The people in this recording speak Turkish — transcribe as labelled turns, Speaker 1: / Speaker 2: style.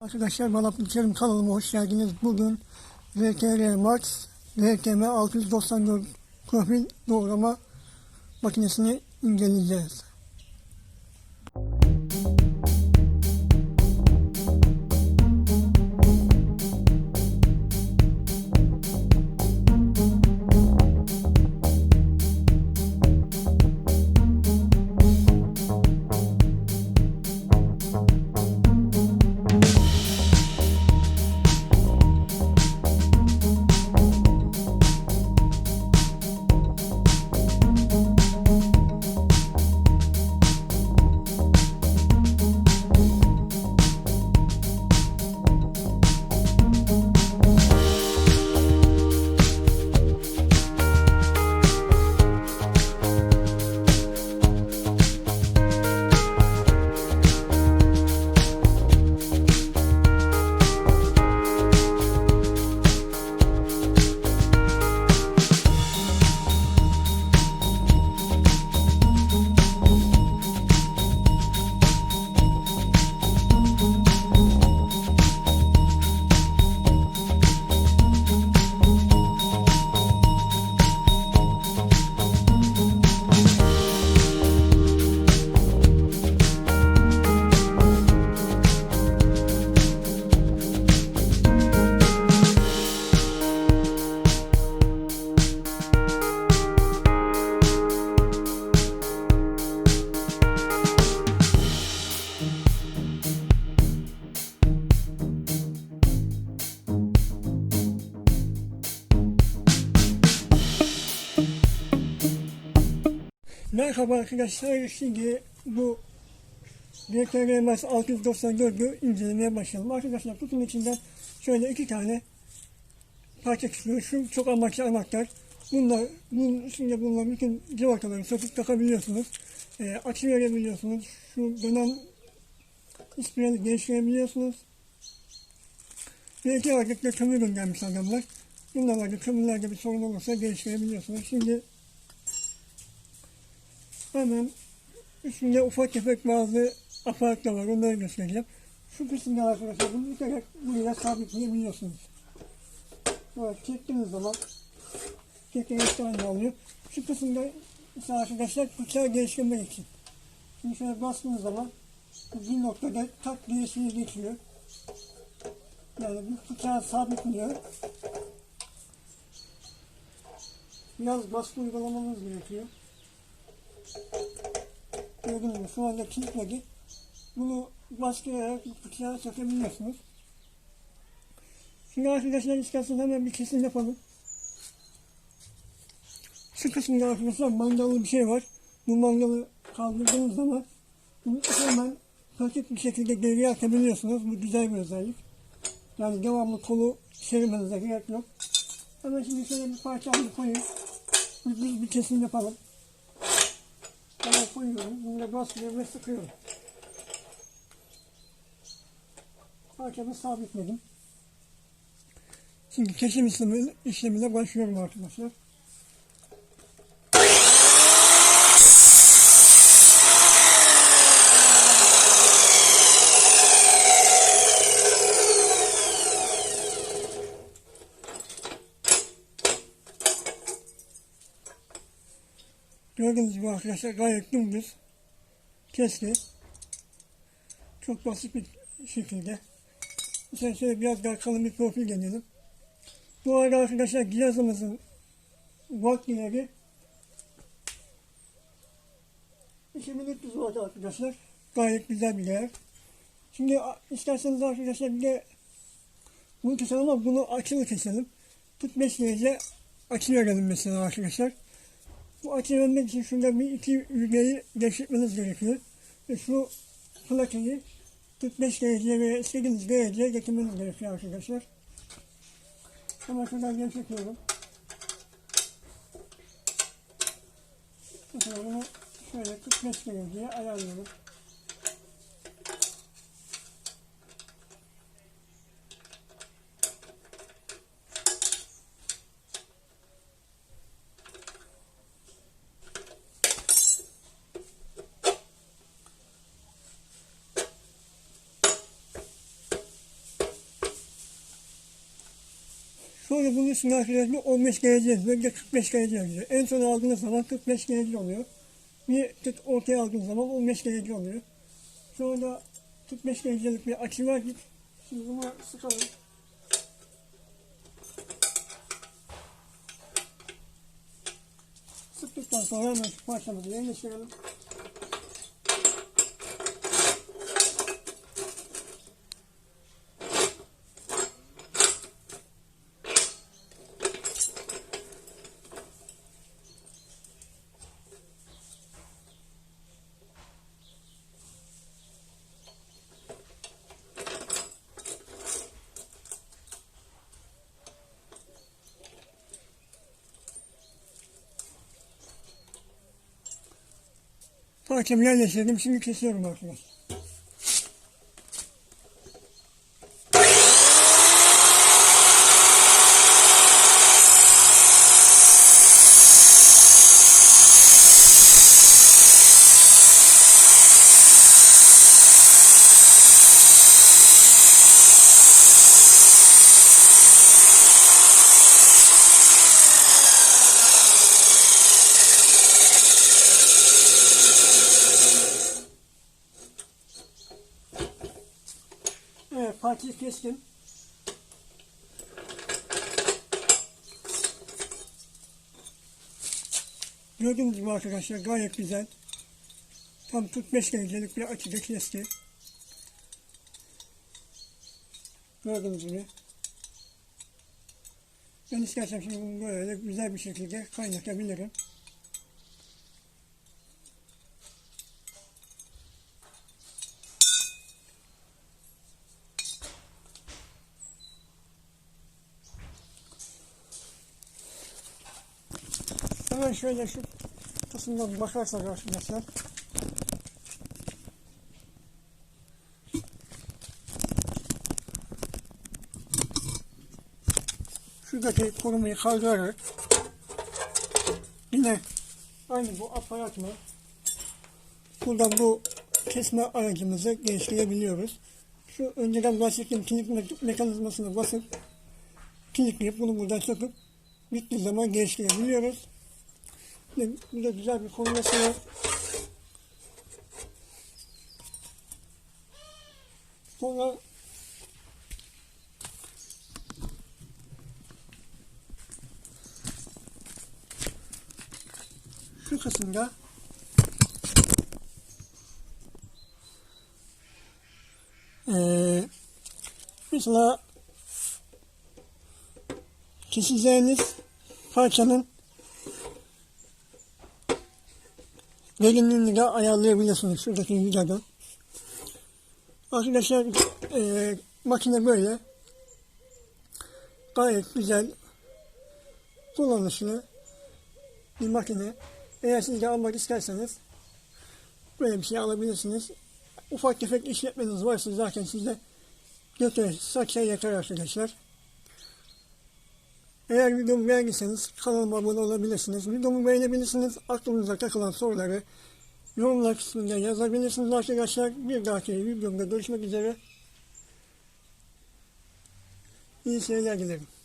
Speaker 1: Arkadaşlar Malaplıçlarım kanalıma hoş geldiniz. Bugün RTR Max RTM 694 profil doğrama makinesini inceleyeceğiz. Merhaba arkadaşlar. Şimdi bu RTR Max 694'ü incelemeye başlayalım. Arkadaşlar kutunun içinden şöyle iki tane parça çıkıyor. Şu çok amaçlı anahtar. Bunlar, bunun içinde bulunan bütün civataları söküp takabiliyorsunuz. E, açı verebiliyorsunuz. Şu dönem ispirali değiştirebiliyorsunuz. İki adet de kömür göndermiş adamlar. Bunlarla kömürlerde bir sorun olursa değiştirebiliyorsunuz. Şimdi hemen üstünde ufak tefek bazı aparatlar var. Onları göstereceğim. Şu kısımda arkadaşlar bunu iterek buraya sabitleyebiliyorsunuz. Böyle çektiğiniz zaman tekerek tane alıyor. Şu kısımda ise arkadaşlar bıçağı geliştirmek için. Şimdi şöyle bastığınız zaman bir noktada tak diye şey geçiyor. Yani bu bıçağı sabitliyor. Biraz baskı uygulamamız gerekiyor. Gördüğünüz gibi şu anda kilitledi. Bunu baskılayarak bıçağı sökebiliyorsunuz. Şimdi arkadaşlar isterseniz hemen bir kesim yapalım. Şu kısımda arkadaşlar mandalı bir şey var. Bu mandalı kaldırdığınız zaman bunu hemen pratik bir şekilde geriye atabiliyorsunuz. Bu güzel bir özellik. Yani devamlı kolu çevirmenize gerek yok. Hemen şimdi şöyle bir parça alıp koyayım. Bir, bir kesim yapalım. Hemen koyuyorum. Bunu basıyorum ve sıkıyorum. Parçamı sabitledim. Şimdi kesim işlemi, işlemine başlıyorum arkadaşlar. Gördüğünüz gibi arkadaşlar gayet dümdüz kesti. Çok basit bir şekilde. Mesela şöyle biraz daha kalın bir profil deneyelim. Bu arada arkadaşlar cihazımızın watt değeri 2300 watt arkadaşlar. Gayet güzel bir değer. Şimdi isterseniz arkadaşlar bir de bunu keselim ama bunu açılı keselim. 45 derece açı verelim mesela arkadaşlar. Bu açı vermek için şurada bir iki yüzeyi geçirmeniz gerekiyor. Ve şu plakayı 45 derece ve 8 dereceye getirmeniz gerekiyor arkadaşlar. Ama şuradan gevşetiyorum. Mesela bunu şöyle 45 dereceye ayarlıyorum. Sonra bunun bir 15 derece yazıyor, bir de 45 derece yazıyor. En son aldığınız zaman 45 derece oluyor. Bir tık ortaya aldığınız zaman 15 derece oluyor. Sonra da 45 derecelik bir açı var ki şimdi bunu sıkalım. Sıktıktan sonra hemen parçamızı yerleştirelim. Parçamı yerleştirdim. Şimdi kesiyorum arkadaşlar. Parçayı kestim. Gördüğünüz gibi arkadaşlar gayet güzel. Tam 45 derecelik bir açıda kesti. Gördüğünüz gibi. Ben istersem şimdi bunu böyle güzel bir şekilde kaynatabilirim. Hemen şöyle şu kısımdan bakarsak arkadaşlar. Şuradaki korumayı kaldırarak yine aynı bu aparatla buradan bu kesme aracımızı geliştirebiliyoruz. Şu önceden bahsettiğim kilit me- mekanizmasını basıp kilitleyip bunu buradan söküp bittiği zaman geliştirebiliyoruz. Ve Burada güzel bir formülası var. Sonra şu kısımda eee mesela keseceğiniz parçanın derinliğini de ayarlayabilirsiniz şuradaki vidadan. Arkadaşlar eee makine böyle. Gayet güzel kullanışlı bir makine. Eğer siz de almak isterseniz böyle bir şey alabilirsiniz. Ufak tefek işletmeniz varsa zaten size götür, sakya yeter arkadaşlar. Eğer videomu beğendiyseniz kanalıma abone olabilirsiniz. Videomu beğenebilirsiniz. Aklınıza takılan soruları yorumlar kısmında yazabilirsiniz arkadaşlar. Bir dahaki videomda görüşmek üzere. İyi seyirler dilerim.